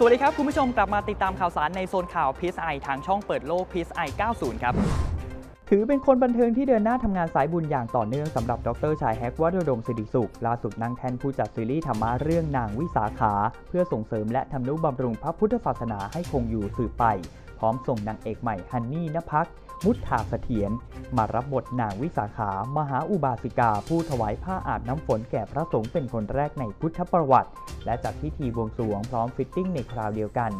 สวัสดีครับ คุณผู้ชมกลับมาติดตามข่าวสารในโซนข่าว PSI ทางช่องเปิดโลก PSI 90 ครับ ถือเป็นคนบันเทิงที่เดินหน้าทำงานสายบุญอย่างต่อเนื่องสำหรับดรชายแฮกวัดดมสิริสุข ล่าสุดนั่งแท่นผู้จัดซีรีส์ธรรมะเรื่องนางวิสาขา เพื่อส่งเสริมและทำนุบำรุงพระพุทธศาสนาให้คงอยู่สืบไป พร้อมส่งนางเอกใหม่ฮันนี่นภักมุทธาเสถียรมารับบทนางวิสาขามหาอุบาสิกาผู้ถวายผ้าอาบน้ำฝนแก่พระสงฆ์เป็นคนแรกในพุทธประวัติ และจัดพิธีบวงสรวงพร้อมฟิตติ้งในคราวเดียวกัน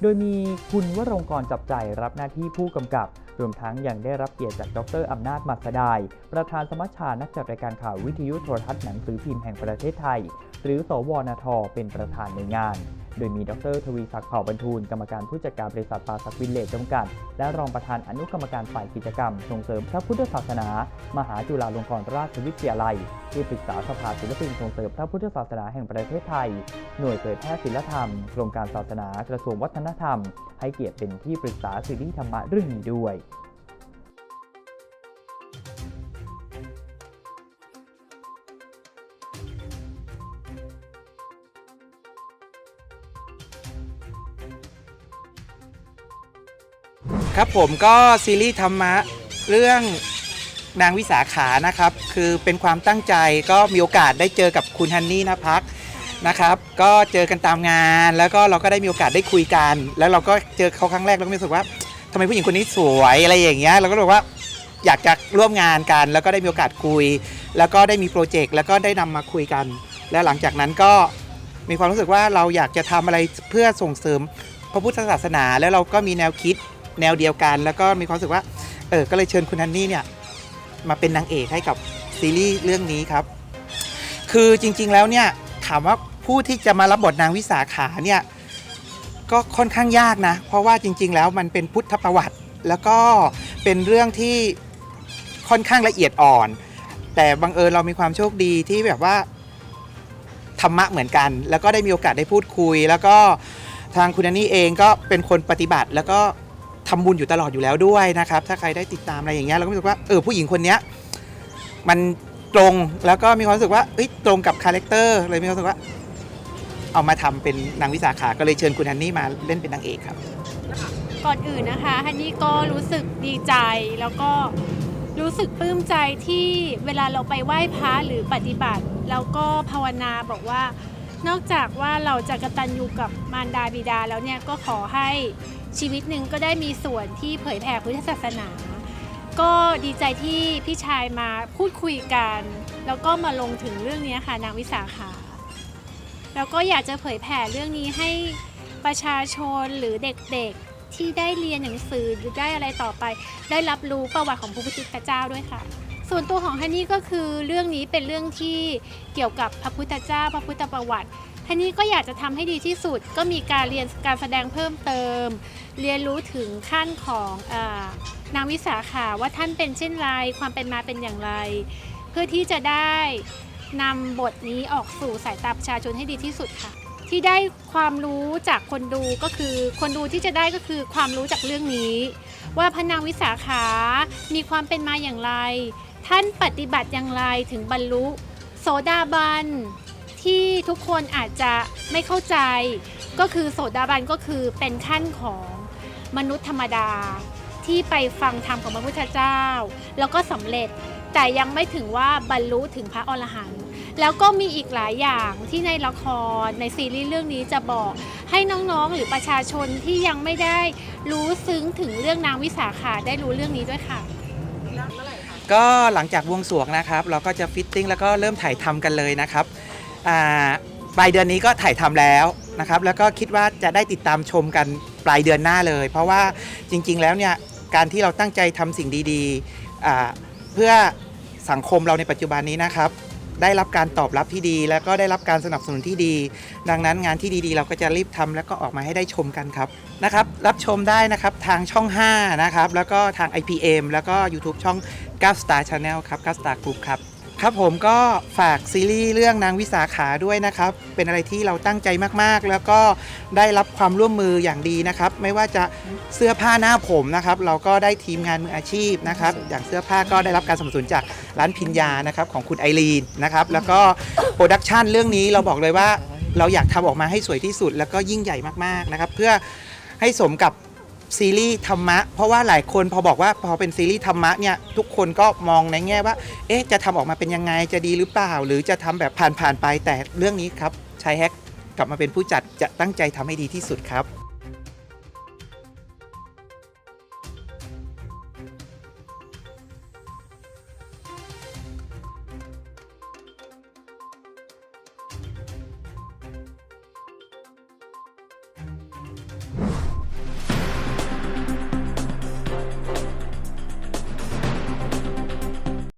โดยมีคุณวรงกรจับใจรับหน้าที่ผู้กำกับ รวมทั้งยังได้รับเกียรติจากดรอำนาจมัสดาย ประธานสมัชชานักจัดรายการข่าววิทยุโทรทัศน์หนังสือพิมพ์แห่งประเทศไทย หรือ สวนท เป็นประธานในงาน โดยมีดรทวีศักดิ์เผ่าบรรทูลกรรมการผู้จัดการบริษัทปาสักวินเลจจำกัด และรองประธานอนุกรรมการฝ่ายกิจกรรม ส่งเสริมพระพุทธศาสนา มหาจุฬาลงกรณราชวิทยาลัย ที่ปรึกษาสภาศิลปินส่งเสริมพระพุทธศาสนาแห่งประเทศไทย หน่วยเผยแพร่ศิลธรรมกรมการศาสนากระทรวงวัฒนธรรม ให้เกียรติเป็นที่ปรึกษาซีรีส์ธรรมะเรื่องนี้ด้วย ครับผมก็ซีรีส์ธรรมะเรื่องนางวิสาขานะครับ คือเป็นความตั้งใจก็มีโอกาสได้เจอกับคุณฮันนี่นภักนะครับ ก็เจอกันตามงานแล้วก็เราก็ได้มีโอกาสได้คุยกัน แล้วเราก็เจอเขาครั้งแรกเราก็มีรู้สึกว่าทำไมผู้หญิงคนนี้สวยอะไรอย่างเงี้ยเราก็รู้สึกว่าอยากจะร่วมงานกัน แล้วก็ได้มีโอกาสคุย แล้วก็ได้มีโปรเจกต์แล้วก็ได้นำมาคุยกัน และหลังจากนั้นก็มีความรู้สึกว่าเราอยากจะทำอะไรเพื่อส่งเสริมพระพุทธศาสนา แล้วเราก็มีแนวคิด แนวเดียวกัน แล้วก็มีความรู้สึกว่าเออก็เลยเชิญคุณฮันนี่เนี่ยมาเป็นนางเอกให้กับซีรีส์เรื่องนี้ครับ คือจริง ๆ แล้วเนี่ยถามว่าผู้ที่จะมารับบทนางวิสาขาเนี่ยก็ค่อนข้างยากนะ เพราะว่าจริง ๆ แล้วมันเป็นพุทธประวัติ แล้วก็เป็นเรื่องที่ค่อนข้างละเอียดอ่อน แต่บังเอิญเรามีความโชคดีที่แบบว่าธรรมะเหมือนกัน แล้วก็ได้มีโอกาสได้พูดคุย แล้วก็ทางคุณฮันนี่เองก็เป็นคนปฏิบัติแล้วก็ ทำบุญอยู่ตลอดอยู่แล้วด้วยนะครับ ถ้าใครได้ติดตามอะไรอย่างเงี้ยเราก็รู้สึกว่าเออผู้หญิงคนเนี้ยมันตรงแล้วก็มีความรู้สึกว่าเอ้ยตรงกับคาแรคเตอร์เลยมีความรู้สึกว่า เอามาทำเป็นนางวิสาขาก็เลยเชิญคุณฮันนี่มาเล่นเป็นนางเอกครับ ก่อนอื่นนะคะฮันนี่ก็รู้สึกดีใจแล้วก็รู้สึกปลื้มใจที่เวลาเราไปไหว้พระหรือปฏิบัติ แล้วก็ภาวนาบอกว่า นอกจากว่าเราจะกระตัญญูกับมารดาบิดาแล้วเนี่ยก็ขอให้ ชีวิตหนึ่งก็ได้มีส่วนที่เผยแผ่พุทธศาสนา ก็ดีใจที่พี่ชายมาพูดคุยกัน แล้วก็มาลงถึงเรื่องนี้ค่ะนางวิสาขาแล้วก็อยากจะเผยแผ่เรื่องนี้ให้ประชาชนหรือเด็กๆที่ได้เรียนหนังสือหรือได้อะไรต่อไป ได้รับรู้ประวัติของพระพุทธเจ้าด้วยค่ะ ส่วนตัวของฮันนี่ก็คือเรื่องนี้เป็นเรื่องที่เกี่ยวกับพระพุทธเจ้า พระพุทธประวัติ ฮันนี่ก็อยากจะทำให้ดีที่สุดก็มีการเรียนการแสดงเพิ่มเติม เรียนรู้ถึงขั้นของอนางวิสาขาว่าท่านเป็นเช่นไร ความเป็นมาเป็นอย่างไร เพื่อที่จะได้นำบทนี้ออกสู่สายตาประชาชนให้ดีที่สุดค่ะ ที่ได้ความรู้จากคนดูก็คือคนดูที่จะได้ก็คือความรู้จากเรื่องนี้ ว่าพระนางวิสาขามีความเป็นมาอย่างไร ท่านปฏิบัติอย่างไรถึงบรรลุ โสดาบัน ที่ทุกคนอาจจะไม่เข้าใจ ก็คือโสดาบันก็คือเป็นขั้นของมนุษย์ธรรมดาที่ไปฟังธรรมของพระพุทธเจ้า แล้วก็สำเร็จแต่ยังไม่ถึงว่าบรรลุถึงพระอรหันต์แล้วก็มีอีกหลายอย่างที่ในละครในซีรีส์เรื่องนี้จะบอกให้น้องๆ หรือประชาชนที่ยังไม่ได้รู้ซึ้งถึงเรื่องนางวิสาขาได้รู้เรื่องนี้ด้วยค่ะ ก็หลังจากบวงสรวงนะครับ เราก็จะฟิตติ้งแล้วก็เริ่มถ่ายทำกันเลยนะครับ ปลายเดือนนี้ก็ถ่ายทำแล้วนะครับ แล้วก็คิดว่าจะได้ติดตามชมกันปลายเดือนหน้าเลย เพราะว่าจริง ๆ แล้วเนี่ยการที่เราตั้งใจทำสิ่งดีๆ เพื่อสังคมเราในปัจจุบันนี้นะครับ ได้รับการตอบรับที่ดี แล้วก็ได้รับการสนับสนุนที่ดี ดังนั้นงานที่ดีๆ เราก็จะรีบทำแล้วก็ออกมาให้ได้ชมกันครับนะครับ รับชมได้นะครับทางช่อง 5 นะครับ แล้วก็ทาง IPM แล้วก็ YouTube ช่อง 9 Star Channel ครับ 9 Star Group ครับ ครับผมก็ฝากซีรีส์เรื่องนางวิสาขาด้วยนะครับ เป็นอะไรที่เราตั้งใจมากๆ แล้วก็ได้รับความร่วมมืออย่างดีนะครับ ไม่ว่าจะเสื้อผ้าหน้าผมนะครับ เราก็ได้ทีมงานมืออาชีพนะครับ อย่างเสื้อผ้าก็ได้รับการสนับสนุนจากร้านพิญญานะครับของคุณไอรีนนะครับ แล้วก็โปรดักชันเรื่องนี้เราบอกเลยว่าเราอยากทำออกมาให้สวยที่สุด แล้วก็ยิ่งใหญ่มากๆนะครับ เพื่อให้สมกับ ซีรีส์ธรรมะ เพราะว่าหลายคนพอบอกว่าพอเป็นซีรีส์ธรรมะเนี่ยทุกคนก็มองในแง่ว่า เอ๊ะจะทำออกมาเป็นยังไงจะดีหรือเปล่า หรือจะทำแบบผ่านๆไปแต่เรื่องนี้ครับชายแฮกกลับมาเป็นผู้จัดจะตั้งใจทำให้ดีที่สุดครับ